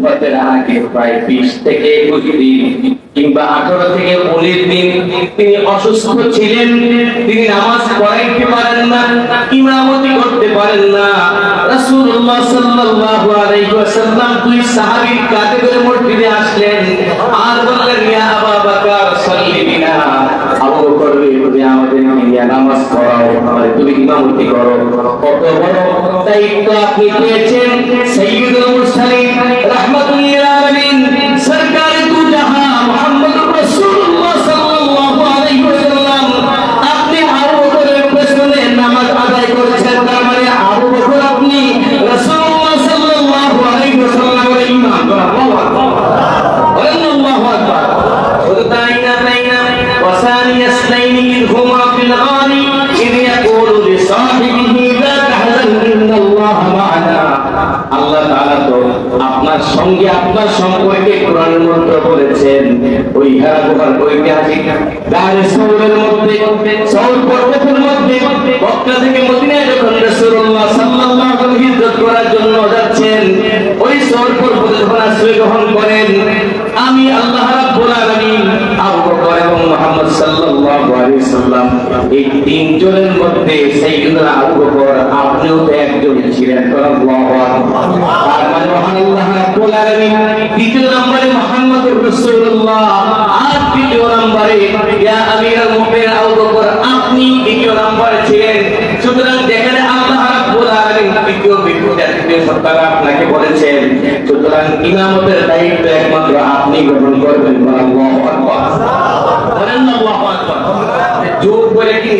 নবুয়তের আগে প্রায় বিশ থেকে একুশ দিন কিংবা আঠারো থেকে উনিশ দিন তিনি অসুস্থ ছিলেন, তিনি নামাজ পড়াইতে পারেন না, ইমামতি করতে পারেন না। রাসূলুল্লাহ সাল্লাল্লাহু আলাইহি ওয়াসাল্লাম দুই সাহাবীর কাঁধে করে মসজিদে আসলেন, আর বললেন, ইয়া আবা বকর, সাল্লি বিনা। আবু বকর তুমি আমাদের নামাজ পড়াও তুমি ইমামতি করো। কত বড় দায়িত্ব আপনি পেয়েছেন সৈয়দুল মুরসালিন রাহমাতুল আপনার সঙ্গে আপনার সম্পর্কে কোরআন মন্ত্র বলেছেন। ওই হ্যাঁ ঐতিহাসিক গায়ে সৌরের মধ্যে সৌর পর্বতের মধ্যে থেকে মদিনায় যখন রাসূলুল্লাহ সাল্লাল্লাহু আলাইহি হিজরত করার জন্য যাচ্ছেন ওই সৌর পর্বতে যখন আশ্রয় গ্রহণ করেন আমি আল্লাহ রাব্বুল আলামিন আবু বকর এবং মুহাম্মদ সাল্লাল্লাহু আলাইহি সাল্লাম এই তিনজনের মধ্যে সাইয়্যিদুনা আবু বকর, আপনিও তো একজন ছিলেন। মানে দ্বিতীয় নম্বরে মুহাম্মদুর রাসূলুল্লাহ। আর তৃতীয় নম্বরে, ইয়া আমিরুল মুমিনিন আপনি দ্বিতীয় নম্বরে ছিলেন। সুতরাং যেখানে আল্লাহ আপনাকে বলেছেন, সুতরাং ইমামতের দায়িত্ব একমাত্র আপনি গ্রহণ করবেন আল্লাহু বলেন না আল্লাহু আকবার জোর করে কি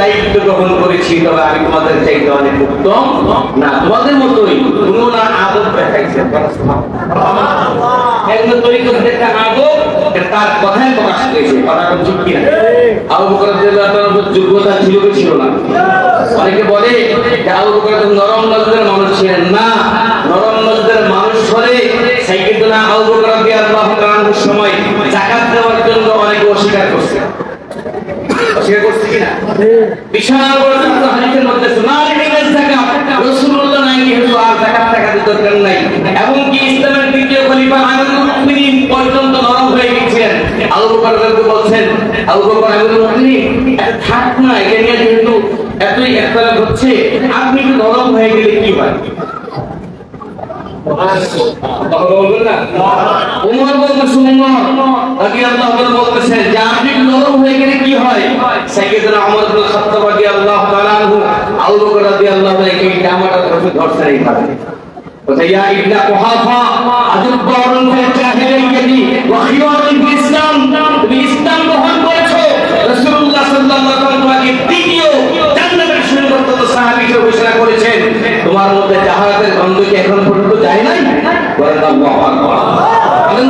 দায়িত্ব গ্রহণ করেছি, তবে আমি তোমাদের চাইতে অনেক উত্তম। না, তোমাদের মতোই। না দেখাইছে একজন তরিকত তার কথায় প্রকাশ ঠিক কিনা? যোগ্যতা ছিল কি ছিল না? অনেকে বলে নরম নজরের মানুষ ছিলেন না। নরম নজরের মানুষ হলে তাআলার সময় যাকাত দেওয়ার জন্য অনেকে অস্বীকার করছে। হয়ে এতই হচ্ছে আপনি একটু নরম হয়ে গেলে কি হয় ইসলাম। গ্রহণ করেছ। ওয়াসাল্লাম তোমাকে দ্বিতীয় জান্নাতের সুন্নতত সাহাবী ঘোষণা করেছেন। তোমার মধ্যে জাহালাতের গন্ধ কি এখন পর্যন্ত যায় নাই বলেন আল্লাহু আকবার বলেন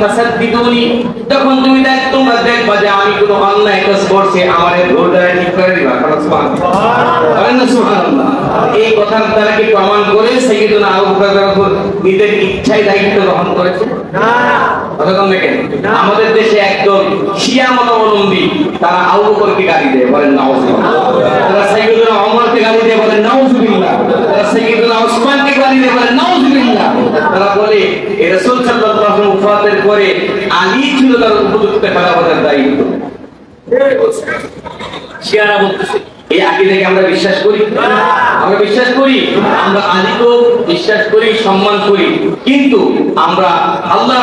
ফাসাদবিদুনি তখন তুমি দেখ তোমরা দেখবা যে আমি কোনো অন্যায় কাজ করছি আমার ভুল দ্বারা ঠিক করে দিবা। কারণ সুবহানাল্লাহ। সুবহানাল্লাহ। এই কথার দ্বারা কি প্রমাণ করে সাইয়েদুনা আবু বকর নিজের ইচ্ছায় দায়িত্ব গ্রহণ করেছে? না। আমাদের দেশে একদম শিয়া মতাবলম্বী তারা আবু বকরকে গালি দেয় বলেন নাউজুবিল্লাহ তারা সাইয়েদুনা ওমরকে গালি দেয় বলেন নাউজুবিল্লাহ তারা সাইয়েদুনা ওসমানকে গালি দেয় বলেন নাউজুবিল্লাহ তারা বলে এ রাসূল সাল্লাল্লাহু পরে আলী ছিল তার উপযুক্ত খেলাফতের দায়িত্ব শিয়ারা বলতেছে, এই আগে থেকে আমরা বিশ্বাস করি? আমরা বিশ্বাস করি, আমরা আলীকেও বিশ্বাস করি, সম্মান করি। কিন্তু আমরা আল্লাহ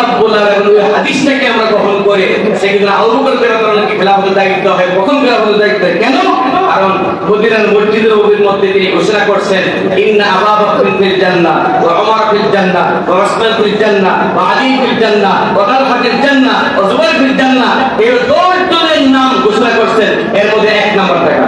হাদিসটাকে আমরা গ্রহণ করে সেক্ষেত্রে আউরুকের খেলাফতের দায়িত্ব হয়, প্রথম খেলাফতের দায়িত্ব। কেন? কারণ মদিনার মসজিদের মধ্যে তিনি ঘোষণা করছেন, ইন্না আলী জুবাইর এই দশ জনের নাম ঘোষণা করছেন। এর মধ্যে এক নাম্বার দেখা।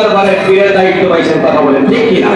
দরবারে পীরের দায়িত্ব পাইছেন কথা বলেন ঠিক কি না